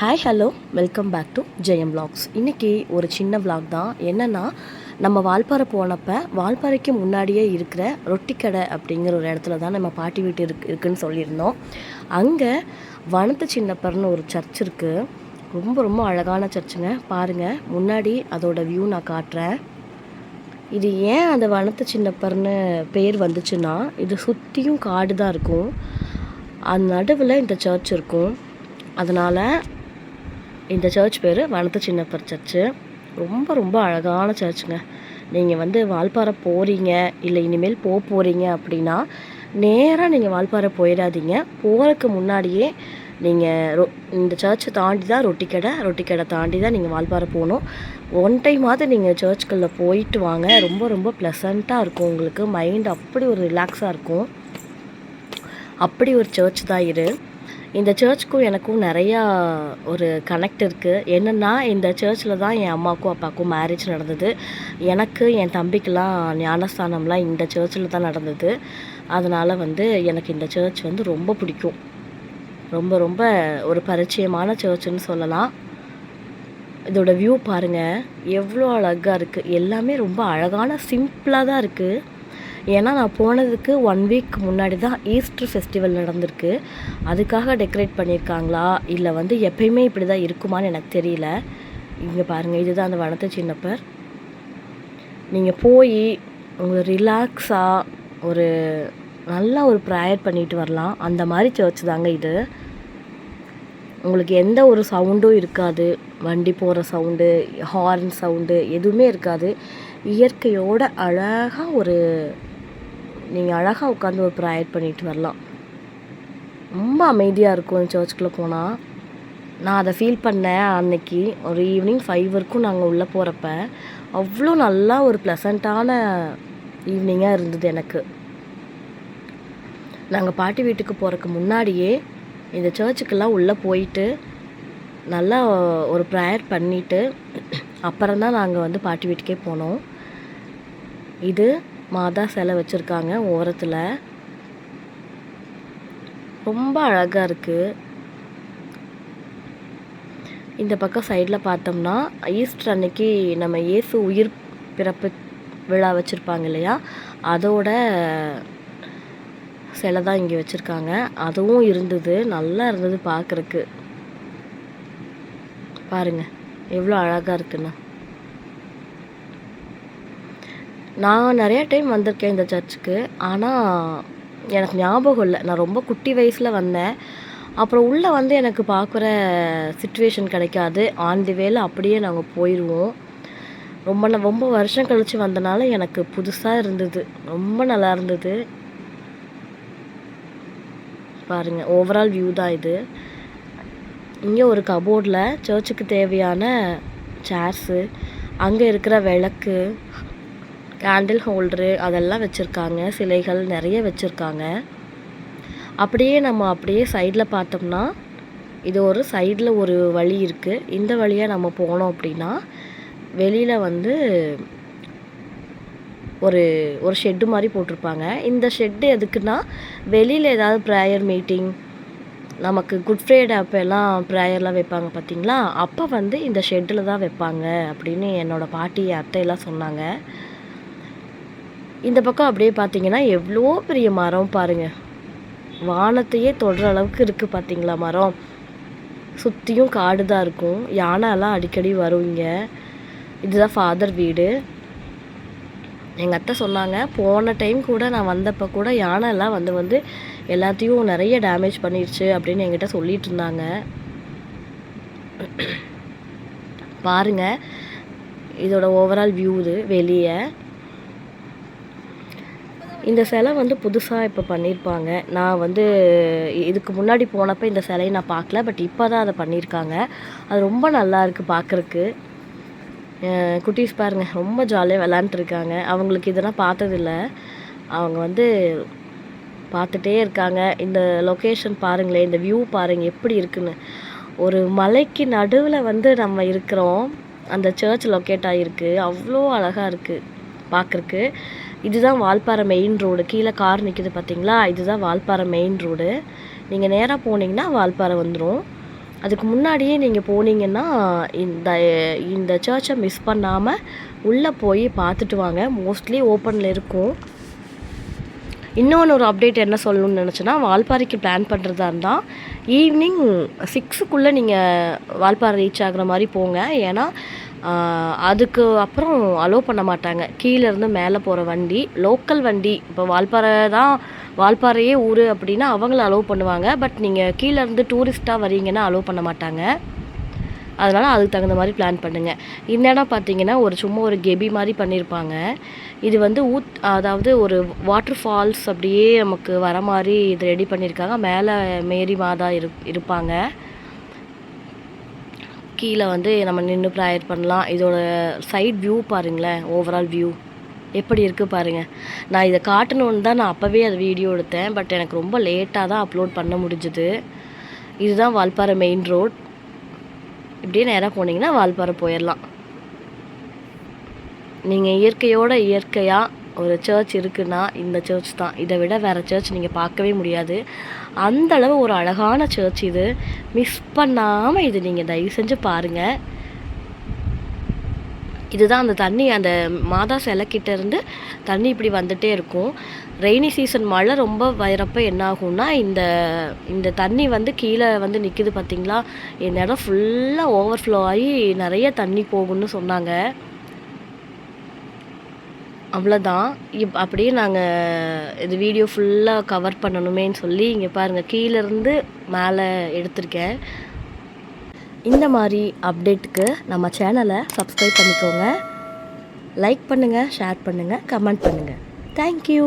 Hi hello welcome back to Jayam vlogs இன்றைக்கி ஒரு சின்ன விளாக் தான். என்னென்னா நம்ம வால்பாறை போனப்போ வால்பாறைக்கு முன்னாடியே இருக்கிற ரொட்டிக்கடை அப்படிங்கிற ஒரு இடத்துல தான் நம்ம பாட்டி வீட்டு இருக்கு இருக்குன்னு சொல்லியிருந்தோம். அங்கே வனத்து சின்னப்பர்னு ஒரு சர்ச் இருக்குது ரொம்ப ரொம்ப அழகான சர்ச்சுங்க பாருங்கள் முன்னாடி அதோட வியூ நான் காட்டுறேன். இது ஏன் அந்த வனத்து சின்னப்பர்னு பேர் வந்துச்சுன்னா இது சுற்றியும் காடு தான் இருக்கும். அந்த நடுவில் இந்த சர்ச் இருக்கும். அதனால் இந்த சர்ச் பேர் வனத்து சின்னப்பர் சர்ச்சு ரொம்ப ரொம்ப அழகான சர்ச்சுங்க நீங்கள் வந்து வால்பாறை போகிறீங்க இல்லை இனிமேல் போக போகிறீங்க அப்படின்னா நேராக நீங்கள் வால்பாறை போயிடாதீங்க. போகிறதுக்கு முன்னாடியே நீங்கள் ரொ இந்த சர்ச்சை தாண்டி தான் ரொட்டி கடை ரொட்டி கடை தாண்டி தான் நீங்கள் வால்பாறை போகணும் ஒன் டைமாவது நீங்கள் சர்ச்சுக்குள்ளே போயிட்டு வாங்க. ரொம்ப ரொம்ப ப்ளசண்ட்டாக இருக்கும் உங்களுக்கு. மைண்ட் அப்படி ஒரு ரிலாக்ஸாக இருக்கும். அப்படி ஒரு சர்ச் தான் இரு இந்த சர்ச்சுக்கும் எனக்கும் நிறையா ஒரு கனெக்ட் இருக்குது என்னென்னா இந்த சர்ச்சில் தான் என் அம்மாவுக்கும் அப்பாவுக்கும் மேரேஜ் நடந்தது. எனக்கு என் தம்பிக்கெலாம் ஞானஸ்தானம்லாம் இந்த சர்ச்சில் தான் நடந்தது. அதனால் வந்து எனக்கு இந்த சர்ச் வந்து ரொம்ப பிடிக்கும். ரொம்ப ரொம்ப ஒரு பரிச்சயமான சர்ச்சுன்னு சொல்லலாம். இதோட வியூ பாருங்கள் எவ்வளோ அழகாக இருக்குது எல்லாமே ரொம்ப அழகான சிம்பிளாக தான் இருக்குது ஏன்னா நான் போனதுக்கு ஒன் வீக் முன்னாடி தான் ஈஸ்டர் ஃபெஸ்டிவல் நடந்திருக்கு. அதுக்காக டெக்கரேட் பண்ணியிருக்காங்களா? இல்லை வந்து எப்பயுமே இப்படி தான் இருக்குமான்னு எனக்கு தெரியல. இங்கே பாருங்கள் இதுதான் அந்த வனத்து சின்னப்பர். நீங்கள் போய் உங்களை ரிலாக்ஸாக ஒரு நல்லா ஒரு ப்ரேயர் பண்ணிட்டு வரலாம். அந்த மாதிரி சர்ச் தாங்க இது. உங்களுக்கு எந்த ஒரு சவுண்டும் இருக்காது. வண்டி போகிற சவுண்டு ஹார்ன் சவுண்டு எதுவுமே இருக்காது. இயற்கையோட அழகாக ஒரு நீங்கள் அழகாக உட்காந்து ஒரு ப்ரேயர் பண்ணிட்டு வரலாம். ரொம்ப அமைதியாக இருக்கும் சர்ச்சுக்குள்ளே போனால் நான் அதை ஃபீல் பண்ணேன் அன்னைக்கு. ஒரு ஈவினிங் ஃபைவ் வரைக்கும் நாங்கள் உள்ளே போகிறப்ப அவ்வளோ நல்லா ஒரு ப்ளசண்ட்டான ஈவினிங்காக இருந்தது எனக்கு. நாங்கள் பாட்டி வீட்டுக்கு போகிறதுக்கு முன்னாடியே இந்த சர்ச்சுக்கெல்லாம் உள்ளே போயிட்டு நல்லா ஒரு ப்ரேயர் பண்ணிவிட்டு அப்புறம் தான் நாங்கள் வந்து பாட்டி வீட்டுக்கே போனோம். இது மாதா சிலை வச்சுருக்காங்க ஓரத்தில். ரொம்ப அழகாக இருக்குது இந்த பக்கம் சைடில் பார்த்தோம்னா ஈஸ்டர் அன்னைக்கு நம்ம இயேசு உயிர் பிறப்பு விழா வச்சுருப்பாங்க இல்லையா? அதோட சிலை தான் இங்கே வச்சுருக்காங்க. அதுவும் இருந்தது. நல்லா இருந்தது பார்க்குறக்கு பாருங்க. எவ்வளோ அழகாக இருக்குண்ணா நான் நிறையா டைம் வந்திருக்கேன் இந்த சர்ச்சுக்கு ஆனால் எனக்கு ஞாபகம் இல்லை. நான் ரொம்ப குட்டி வயசில் வந்தேன். அப்புறம் உள்ளே வந்து எனக்கு பார்க்குற சுச்சுவேஷன் கிடைக்காது. ஆன் தி வேல அப்படியே நாங்கள் போயிடுவோம் ரொம்ப ரொம்ப வருஷம் கழித்து வந்தனால எனக்கு புதுசாக இருந்தது. ரொம்ப நல்லா இருந்தது. பாருங்கள் ஓவரால் வியூ தான் இது. இங்கே ஒரு கபோர்டில் சர்ச்சுக்கு தேவையான சேர்ஸு அங்கே இருக்கிற விளக்கு கேண்டில் ஹோல்டரு அதெல்லாம் வச்சுருக்காங்க. சிலைகள் நிறைய வச்சுருக்காங்க. அப்படியே நம்ம அப்படியே சைடில் பார்த்தோம்னா இது ஒரு சைடில் ஒரு வழி இருக்குது இந்த வழியாக நம்ம போனோம் அப்படின்னா வெளியில் வந்து ஒரு ஒரு ஷெட்டு மாதிரி போட்டிருப்பாங்க. இந்த ஷெட்டு எதுக்குன்னா வெளியில் ஏதாவது ப்ரேயர் மீட்டிங் நமக்கு குட் ஃப்ரைடே அப்போ எல்லாம் ப்ரேயர்லாம் வைப்பாங்க பார்த்தீங்களா? அப்போ வந்து இந்த ஷெட்டில் தான் வைப்பாங்க அப்படின்னு என்னோடய பாட்டி அத்தையெல்லாம் சொன்னாங்க. இந்த பக்கம் அப்படியே பார்த்தீங்கன்னா எவ்வளோ பெரிய மரம் பாருங்கள் வானத்தையே தொடுற அளவுக்கு இருக்குது பார்த்தீங்களா மரம்? சுற்றியும் காடு தான் இருக்கும். யானைலாம் அடிக்கடி வரும் இங்கே. இதுதான் ஃபாதர் வீடு. எங்கள் அத்தை சொன்னாங்க போன டைம் கூட நான் வந்தப்போ கூட யானைலாம் வந்து வந்து எல்லாத்தையும் நிறைய டேமேஜ் பண்ணிருச்சு அப்படின்னு என்கிட்ட சொல்லிட்டு இருந்தாங்க. பாருங்கள் இதோட ஓவரால் வியூ இது வெளியே. இந்த சிலை வந்து புதுசாக இப்போ பண்ணியிருப்பாங்க நான் வந்து இதுக்கு முன்னாடி போனப்போ இந்த சிலையை நான் பார்க்கல. பட் இப்போ தான் அதை பண்ணியிருக்காங்க அது ரொம்ப நல்லா இருக்குது பார்க்குறக்கு குட்டீஸ் பாருங்க ரொம்ப ஜாலியாக விளாண்டுருக்காங்க அவங்களுக்கு இதெல்லாம் பார்த்ததில்ல. அவங்க வந்து பார்த்துட்டே இருக்காங்க. இந்த லொக்கேஷன் பாருங்களேன் இந்த வியூ பாருங்கள் எப்படி இருக்குன்னு. ஒரு மலைக்கு நடுவில் வந்து நம்ம இருக்கிறோம். அந்த சர்ச் லொக்கேட் ஆகிருக்கு அவ்வளோ அழகாக இருக்குது பார்க்குறக்கு இதுதான் வால்பாறை மெயின் ரோடு கீழே கார் நிற்கிது பார்த்தீங்களா? இதுதான் வால்பாறை மெயின் ரோடு நீங்கள் நேராக போனீங்கன்னா வால்பாறை வந்துடும் அதுக்கு முன்னாடியே நீங்கள் போனீங்கன்னா இந்த இந்த சர்ச்சை மிஸ் பண்ணாமல் உள்ளே போய் பார்த்துட்டு வாங்க. மோஸ்ட்லி ஓப்பனில் இருக்கும். இன்னொன்று ஒரு அப்டேட் என்ன சொல்லணும்னு நினச்சேன்னா வால்பாறைக்கு பிளான் பண்ணுறதா இருந்தால் ஈவினிங் சிக்ஸுக்குள்ளே நீங்கள் வால்பாறை ரீச் ஆகுற மாதிரி போங்க. ஏன்னா அதுக்கு அப்புறம் அலோவ் பண்ண மாட்டாங்க. கீழேருந்து மேலே போகிற வண்டி லோக்கல் வண்டி. இப்போ வால்பாறை தான் வால்பாறையே ஊர் அப்படின்னா அவங்கள அலோவ் பண்ணுவாங்க. பட் நீங்கள் கீழேருந்து டூரிஸ்ட்டாக வரீங்கன்னா அலோவ் பண்ண மாட்டாங்க. அதனால் அதுக்கு தகுந்த மாதிரி பிளான் பண்ணுங்கள் இந்த இடம் பார்த்தீங்கன்னா ஒரு சும்மா ஒரு கெபி மாதிரி பண்ணியிருப்பாங்க இது வந்து ஊத் அதாவது ஒரு வாட்டர் ஃபால்ஸ் அப்படியே நமக்கு வர மாதிரி இது ரெடி பண்ணியிருக்காங்க மேலே மேரி மாதா இரு இருப்பாங்க. கீழே வந்து நம்ம நின்று ப்ரேயர் பண்ணலாம். இதோட சைட் வியூ பாருங்களேன் ஓவரால் வியூ எப்படி இருக்குது பாருங்கள் நான் இதை காட்டணுன்னு தான் நான் அப்போவே அது வீடியோ எடுத்தேன். பட் எனக்கு ரொம்ப லேட்டாக தான் அப்லோட் பண்ண முடிஞ்சுது. இதுதான் வால்பாறை மெயின் ரோட் இப்படியே நேராக போனீங்கன்னா வால்பாறை போயிடலாம். நீங்கள் இயற்கையோட இயற்கையாக ஒரு சர்ச் இருக்குன்னா இந்த சர்ச் தான். இதை விட வேறு சர்ச் நீங்கள் பார்க்கவே முடியாது. அந்த அளவு ஒரு அழகான சர்ச் இது. மிஸ் பண்ணாமல் இது நீங்கள் தயவு செஞ்சு பாருங்கள் இதுதான் அந்த தண்ணி அந்த மாதா சிலைக்கிட்ட இருந்து தண்ணி இப்படி வந்துட்டே இருக்கும். ரெய்னி சீசன் மழை ரொம்ப வரப்ப என்ன ஆகும்னா இந்த இந்த தண்ணி வந்து கீழே வந்து நிற்கிது பார்த்தீங்களா இந்த இடம் ஃபுல்லாக ஓவர்ஃப்ளோ ஆகி நிறைய தண்ணி போகும்னு சொன்னாங்க. அவ்வளோதான் இப் அப்படியே நாங்கள் இது வீடியோ ஃபுல்லாக கவர் பண்ணணுமேன்னு சொல்லி இங்கே பாருங்கள் கீழேருந்து மேலே எடுத்திருக்கேன். இந்த மாதிரி அப்டேட்டுக்கு நம்ம சேனலை சப்ஸ்கிரைப் பண்ணிக்கோங்க. லைக் பண்ணுங்கள் ஷேர் பண்ணுங்கள் கமெண்ட் பண்ணுங்கள் தேங்க்யூ